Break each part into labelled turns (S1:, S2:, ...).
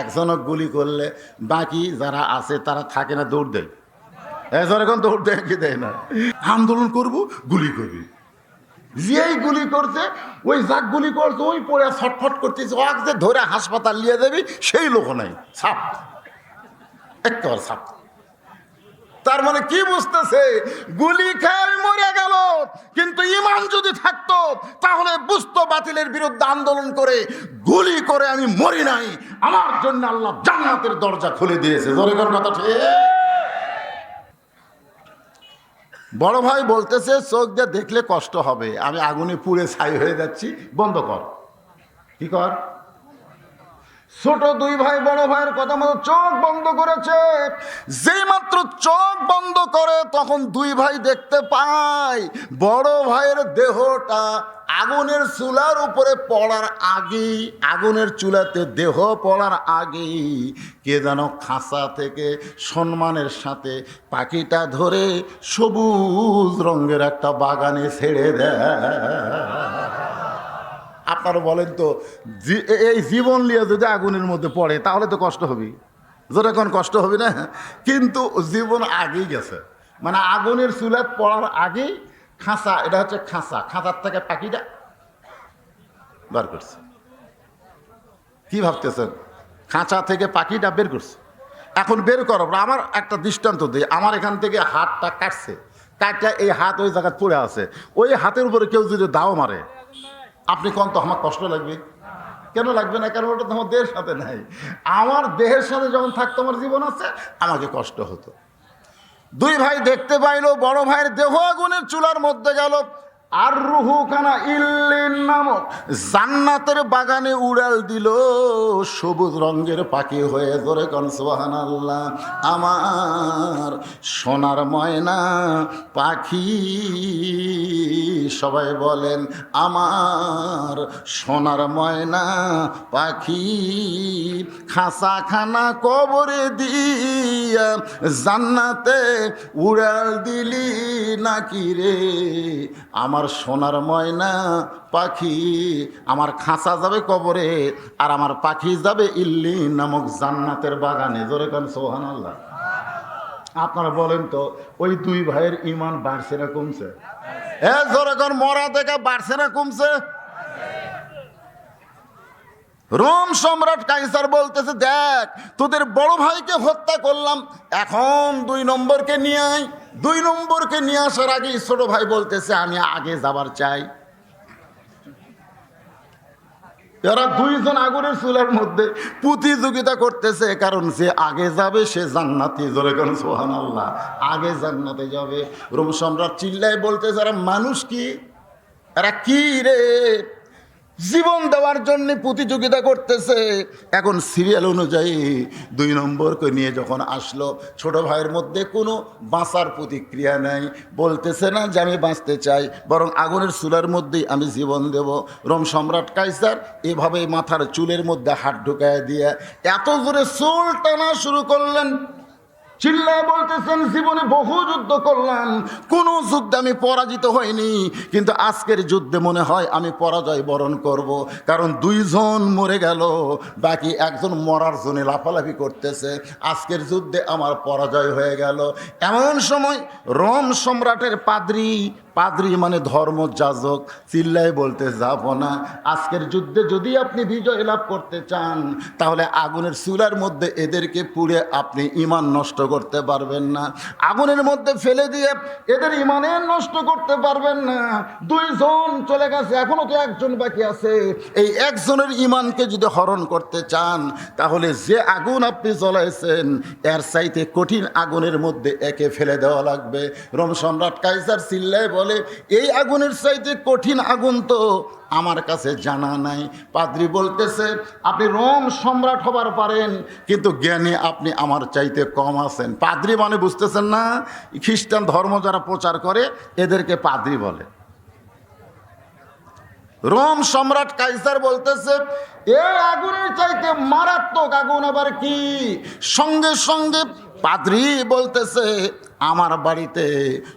S1: একজনক গুলি করলে বাকি যারা আছে তারা থাকে না, দৌড় দেয়। এজন এখন দৌড় দেয় কি দেয় না? আন্দোলন করব, গুলি করবি। যেই গুলি করছে, ওই যাক গুলি করছে, ওই পড়ে ছটফট করতেছে। ওয়াক যে ধরে হাসপাতাল নিয়ে দেবি সেই লোক নাই। সাপ একেবারে সাপ তার মানে কি বুঝতেছে? গুলি গেল কিন্তু ইমান যদি থাকতো, তাহলে বুঝতো বাতিলের বিরুদ্ধে আন্দোলন করে, গুলি করে আমি মরি নাই। আমার জন্য আল্লাহ জান্নাতের দরজা খুলে দিয়েছে। কথা ঠিক? বড় ভাই বলতেছে, চোখ দিয়ে দেখলে কষ্ট হবে। আমি আগুনে পুড়ে ছাই হয়ে যাচ্ছি। বন্ধ কর। কি কর? ছোট দুই ভাই, বড় ভাইয়ের কথা মতো চোখ বন্ধ করেছে। যেই মাত্র চোখ বন্ধ করে, তখন দুই ভাই দেখতে পায়, বড় ভাইয়ের দেহটা আগুনের চুলার উপরে পড়ার আগেই, আগুনের চুলাতে দেহ পড়ার আগেই কে যেন খাঁচা থেকে সম্মানের সাথে পাখিটা ধরে সবুজ রঙের একটা বাগানে ছেড়ে দেয়। আপনারা বলেন তো এই জীবন নিয়ে যদি আগুনের মধ্যে পড়ে, তাহলে তো কষ্ট হবে যেরকম কষ্ট হবে না, কিন্তু জীবন আগেই গেছে। মানে আগুনের চুলাত পড়ার আগেই খাঁচা, এটা হচ্ছে খাঁচা। খাঁচার থেকে পাখিটা বার করছে। কি ভাবতেছেন? খাঁচা থেকে পাখিটা বের করছে। এখন বের করো আমার একটা দৃষ্টান্ত দিই। আমার এখান থেকে হাতটা কাটছে। কাটটা এই হাত ওই জায়গায় পড়ে আছে। ওই হাতের উপরে কেউ যদি দাও মারে আপনি কন তো আমার কষ্ট লাগবে? কেন লাগবে না? কারণ ওটা তো আমার দেহের সাথে নাই। আমার দেহের সাথে যখন থাকতো, আমার জীবন আছে, আমাকে কষ্ট হতো। দুই ভাই দেখতে পাইলো, বড় ভাইয়ের দেহ আগুনের চুলার মধ্যে গেল। আর রুহু খানা ইল্লিন নামক জান্নাতের বাগানে উড়াল দিল, সবুজ রঙের পাখি হয়ে ধরে কন সোহান আল্লাহ আমার সোনার ময়না পাখি, সবাই বলেন, আমার সোনার ময়না পাখি খাসা খানা কবরে দিয়া জান্নাতে উড়াল দিলি নাকি রে? আমার সোনার ময়না পাখি, আমার খাঁচা যাবে কবরে, আর আমার পাখি যাবে ইল্লি নামক জান্নাতের বাগানে। জোরে কান সোহান আল্লাহ আপনারা বলেন তো, ওই দুই ভাইয়ের ইমান বাড়ছে না কমছে? এ, জোরে কান, মরা থেকে বাড়ছে না কমছে? রোম সম্রাট কাইসার বলতেছে, দেখ, তোদের বড় ভাইকে হত্যা করলাম, এখন দুই নম্বরকে নিয়ে আয়। দুই নম্বরকে নিয়ে আসার আগে ছোট ভাই বলতেছে, আমি আগে যাবার চাই। এরা দুইজন আগুনের চুলার মধ্যে প্রতিযোগিতা করতেছে কারণ সে আগে যাবে, সে জান্নাতি। জোরে কোন সোহান আল্লাহ আগে জান্নাতে যাবে। রোম সম্রাট চিল্লায় বলতেছে এরা মানুষ কি? এরা কি রে? জীবন দেওয়ার জন্য প্রতিযোগিতা করতেছে। এখন সিরিয়াল অনুযায়ী দুই নম্বরকে নিয়ে যখন আসলো, ছোট ভাইয়ের মধ্যে কোনো বাঁচার প্রতিক্রিয়া নাই। বলতেছে না যে, আমি বাঁচতে চাই, বরং আগুনের চুলার মধ্যেই আমি জীবন দেব। রোম সম্রাট কাইসার এভাবে মাথার চুলের মধ্যে হাত ঢুকায় দিয়ে এত জোরে চুল টানা শুরু করলেন। চিল্লায় বলতেছেন, জীবনে বহু যুদ্ধ করলাম, কোন যুদ্ধে আমি পরাজিত হইনি, কিন্তু আজকের যুদ্ধে মনে হয় আমি পরাজয় বরণ করব। কারণ দুইজন মরে গেল, বাকি একজন মরার জন্য লাফালাফি করতেছে। আজকের যুদ্ধে আমার পরাজয় হয়ে গেল। এমন সময় রোম সম্রাটের পাদ্রি পাদ্রি মানে ধর্ম যাজক, চিল্লায় বলতে যাব না। আজকের যুদ্ধে যদি আপনি বিজয় লাভ করতে চান, তাহলে আগুনের চুলার মধ্যে এদেরকে পুড়ে আপনি ইমান নষ্ট করতে পারবেন না। আগুনের মধ্যে ফেলে দিয়ে এদের ইমানে নষ্ট করতে পারবেন না। দুইজন চলে গেছে, এখনও তো একজন বাকি আছে। এই একজনের ইমানকে যদি হরণ করতে চান, তাহলে যে আগুন আপনি জ্বলাইছেন, এর চাইতে কঠিন আগুনের মধ্যে একে ফেলে দেওয়া লাগবে। রোম সম্রাট কাইসার চিল্লায় বলে এই আগুনের চাইতে কঠিন আগুন তো আমার কাছে জানা নাই। পাদ্রি বলতেছে, আপনি রোম সম্রাট হবার পারেন, কিন্তু জ্ঞানে আপনি আমার চাইতে কম আছেন। পাদ্রি মানে বুঝতেছেন না, খ্রিস্টান ধর্ম যারা প্রচার করে, এদেরকে পাদ্রি বলে। রোম সম্রাট কাইসার বলতেছে, এই আগুনের চাইতে মারাত্মক আগুন আবার কি? সঙ্গে সঙ্গে পাদ্রি বলতেছে আমার বাড়িতে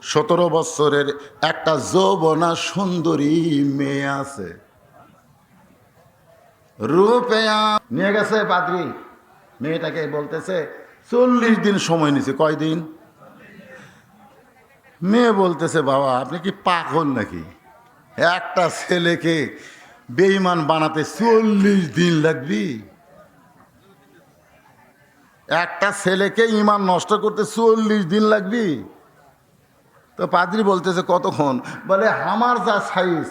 S1: সতেরো বছরের একটা যৌবনা সুন্দরী মেয়ে আছে। রূপে নিয়ে গেছে পাদ্রি। মেয়েটাকে বলতেছে, চল্লিশ দিন সময় নিছে কয়দিন? মেয়ে বলতেছে, বাবা, আপনি কি পাগল নাকি? একটা ছেলেকে বেইমান বানাতে চল্লিশ দিন লাগবি? একটা ছেলেকে ইমান নষ্ট করতে চল্লিশ দিন লাগবি। তো পাদ্রি বলতেছে, কতক্ষণ? বলে, আমার যা সাইজ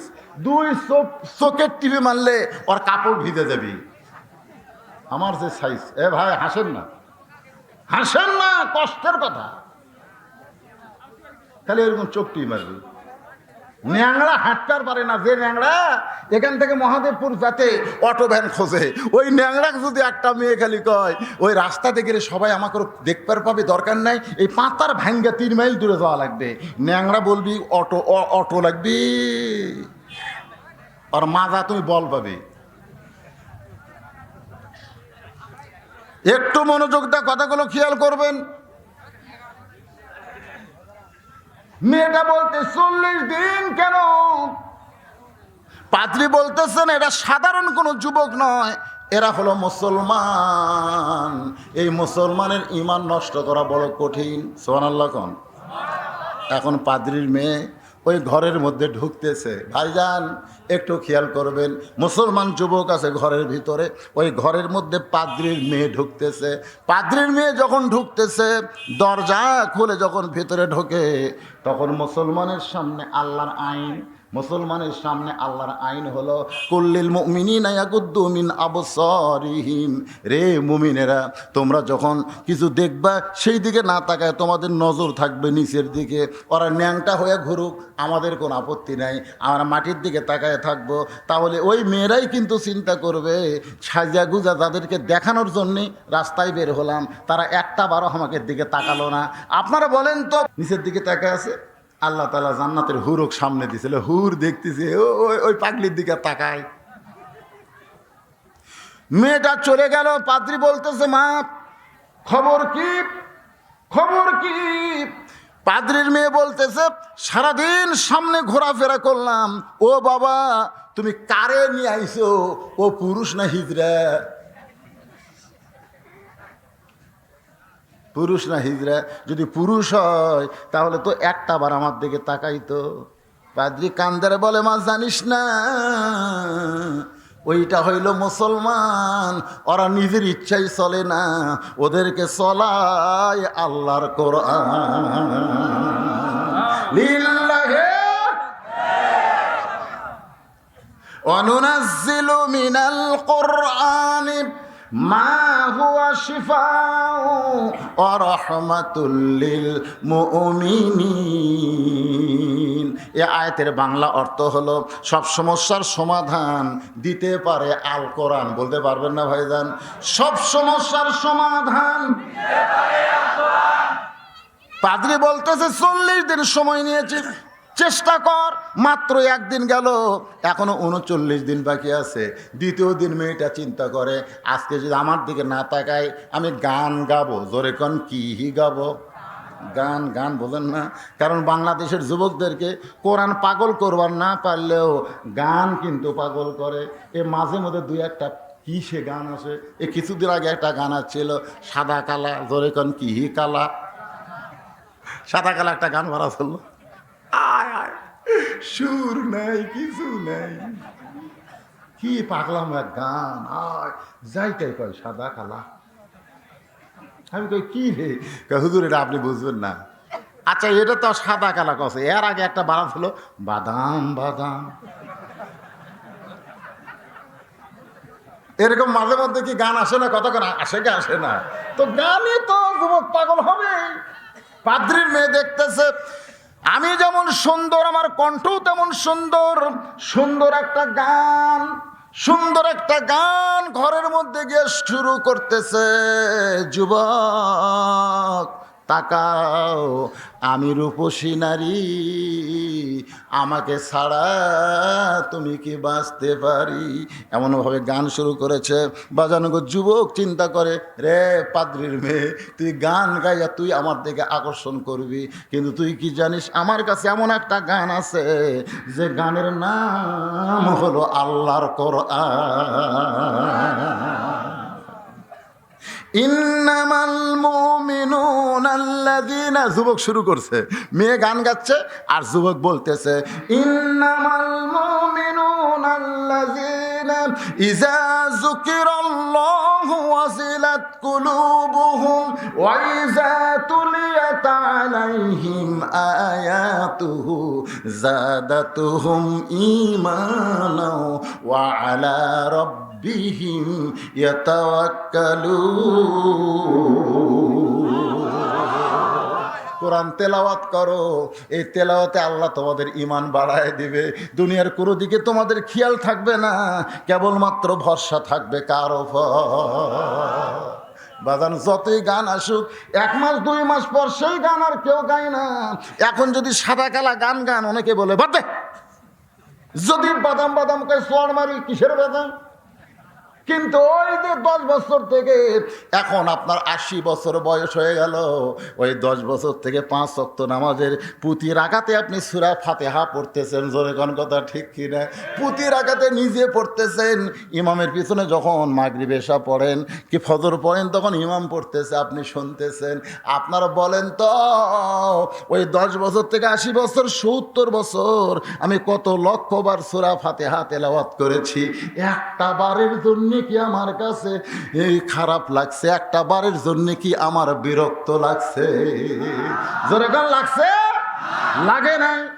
S1: দুই চোখ, চোখের টিভি মারলে ওর কাপড় ভিজে যাবি। আমার যে সাইজ এ ভাই, হাসেন না। হাসেন না, কষ্টের কথা। তাহলে এরকম চোখ টিভি মারবি। ন্যাংরা হাঁটতে পারে না, যে ন্যাংড়া এখান থেকে মহাদেবপুর যাতে অটো ভ্যান খোঁজে। ওই ন্যাংরা যদি একটা মেয়ে খালি কয়, ওই রাস্তাতে গেলে সবাই আমাকে দেখবার পাবে, দরকার নাই, এই পাতার ভাঙ্গা তিন মাইল দূরে যাওয়া লাগবে। ন্যাংড়া বলবি অটো অটো লাগবে। আর মাজা তুমি বল পাবে। একটু মনোযোগ দা কথাগুলো খেয়াল করবেন। মেয়েটা বলতে, চল্লিশ দিন কেন? পাত্রী বলতেছেন, এটা সাধারণ কোনো যুবক নয়, এরা হলো মুসলমান। এই মুসলমানের ইমান নষ্ট করা বড় কঠিন। কন। এখন পাদ্রির মেয়ে ওই ঘরের মধ্যে ঢুকতেছে। ভাইজান, একটু খেয়াল করবেন, মুসলমান যুবক আছে ঘরের ভিতরে, ওই ঘরের মধ্যে পাদ্রির মেয়ে ঢুকতেছে। পাদ্রির মেয়ে যখন ঢুকতেছে, দরজা খুলে যখন ভিতরে ঢোকে, তখন মুসলমানের সামনে আল্লাহর আইন মুসলমানের সামনে আল্লাহর আইন হলো, কুল্লিল মিন আবসারিহিম। রে মুমিনেরা, তোমরা যখন কিছু দেখবা, সেই দিকে না তাকায় তোমাদের নজর থাকবে নিচের দিকে। ওরা ন্যাংটা হয়ে ঘুরুক, আমাদের কোনো আপত্তি নাই। আমরা মাটির দিকে তাকায় থাকব। তাহলে ওই মেয়েরাই কিন্তু চিন্তা করবে সাজা গুজা তাদেরকে দেখানোর জন্যে রাস্তায় বের হলাম। তারা একটা বারো আমাকে দিকে তাকালো না। আপনারা বলেন তো, নিচের দিকে তাকায় আছে? আল্লাহ তালা জান্নাতের হুরক সামনে দিছিল হুর দেখতেছে ওই ওই পাগলির দিকে তাকায়। মেয়েটা চলে গেল পাত্রী বলতেছে, মা, খবর কি? খবর কি? পাদ্রির মেয়ে বলতেছে, সারাদিন সামনে ঘোরাফেরা করলাম। ও বাবা, তুমি কারে নিয়ে আইছো? ও পুরুষ না হিজরা পুরুষ না হিজড়া যদি পুরুষ হয়, তাহলে তো একটা বার আমার দিকে তাকাইতো। পাদ্রি কান্দারে বলে, মা, জানিস না, ওইটা হইল মুসলমান। ওরা নিজের ইচ্ছাই চলে না, ওদেরকে চলাই আল্লাহর কোরআন। অনুনাজিল মিনাল কোরআন। মা এ আয়াতের বাংলা অর্থ হলো, সব সমস্যার সমাধান দিতে পারে আল কোরআন। বলতে পারবেন না ভাই ভাইজান? সব সমস্যার সমাধান পাদ্রি বলতেছে, চল্লিশ দিন সময় নিয়েছে। চেষ্টা কর। মাত্র একদিন গেল, এখনও উনচল্লিশ দিন বাকি আছে। দ্বিতীয় দিন মেয়েটা চিন্তা করে, আজকে যদি আমার দিকে না তাকায়, আমি গান গাবো। জোরে কন, কি গাবো? গান গান বোঝেন না। কারণ বাংলাদেশের যুবকদেরকে কোরআন পাগল করবার না পারলেও গান কিন্তু পাগল করে। এ মাঝে মধ্যে দুই একটা কি সে গান আছে এ কিছুদিন আগে একটা গান ছিল সাদা কালা, জোরে কন, কি কালা। সাদা কালা একটা গান ভরা চলল। সুর নাই, কিছু নাই। কি পাগলাম এক গান, আয় যাইটাই কয়, সাদা কালা। আমি কই, কি রে? হুজুর, এটা আপনি বুঝবেন না। আচ্ছা এটা তো সাদা কালা কছে এর আগে একটা বানাত হলো বাদাম বাদাম। এরকম মাঝে মধ্যে কি গান আসে না, কতক্ষণ আসে কি আসে না? তো গানই তো যুবক পাগল হবে। পাদ্রির মেয়ে দেখতেছে আমি যেমন সুন্দর, আমার কণ্ঠ তেমন সুন্দর। সুন্দর একটা গান, সুন্দর একটা গান ঘরের মধ্যে গিয়ে শুরু করতেছে যুবক। তাকাও, আমি রূপসী নারী, আমাকে ছাড়া তুমি কি বাঁচতে পারি? এমনভাবে গান শুরু করেছে। বাজানো যুবক চিন্তা করে, রে পাদ্রির মেয়ে, তুই গান গাইয়া তুই আমার দিকে আকর্ষণ করবি। কিন্তু তুই কি জানিস, আমার কাছে এমন একটা গান আছে, যে গানের নাম হলো আল্লাহর কোরআন। ইন্নামাল মুমিনুনা আল্লাযীনা, যুবক শুরু করছে। মেয়ে গান গাচ্ছে আর যুবক বলতেছে, ইন্নামাল মুমিনুনা আল্লাযীনা, ইযা যুকিরাল্লাহু ওয়াজিলাত কুলুবুহুম, ওয়া ইযা তুলিয়াত আলাইহিম আয়াতুহু জাদাতুহুম ঈমানা ওয়া আলা রাব্বিহিম ইয়াতাওয়াক্কালুন কোরআন তেলাওয়াত করো, এই তেলাওয়াতে আল্লাহ তোমাদের ইমান বাড়ায় দিবে। দুনিয়ার কোনো দিকে তোমাদের খেয়াল থাকবে না, কেবলমাত্র ভরসা থাকবে কার ওপর বাজান, যতই গান আসুক, এক মাস, দুই মাস পর সেই গান আর কেউ গায় না। এখন যদি সাদা কালা গান গান, অনেকে বলে, বাদে যদি বাদাম বাদাম কে সোয়ার মারি, কিসের বাদাম? কিন্তু ওই যে দশ বছর থেকে এখন আপনার আশি বছর বয়স হয়ে গেল, ওই দশ বছর থেকে পাঁচ অক্ত নামাজের পুঁতি রাখাতে আপনি সুরা ফাতেহা পড়তেছেন, জোরে কোন কথা ঠিক কিনা? পুঁতি রাখাতে নিজে পড়তেছেন, ইমামের পিছনে যখন মাগরিব এসা পড়েন, কি ফজর পড়েন তখন ইমাম পড়তেছে, আপনি শুনতেছেন। আপনারা বলেন তো, ওই দশ বছর থেকে আশি বছর, সত্তর বছর আমি কত লক্ষবার সুরা ফাতেহা তেলাওয়াত করেছি? একটা বারের জন্য কি আমার কাছে? এই খারাপ লাগছে, একটা বারের জন্য কি আমার বিরক্ত লাগছে? জোরে লাগছে? লাগে নাই।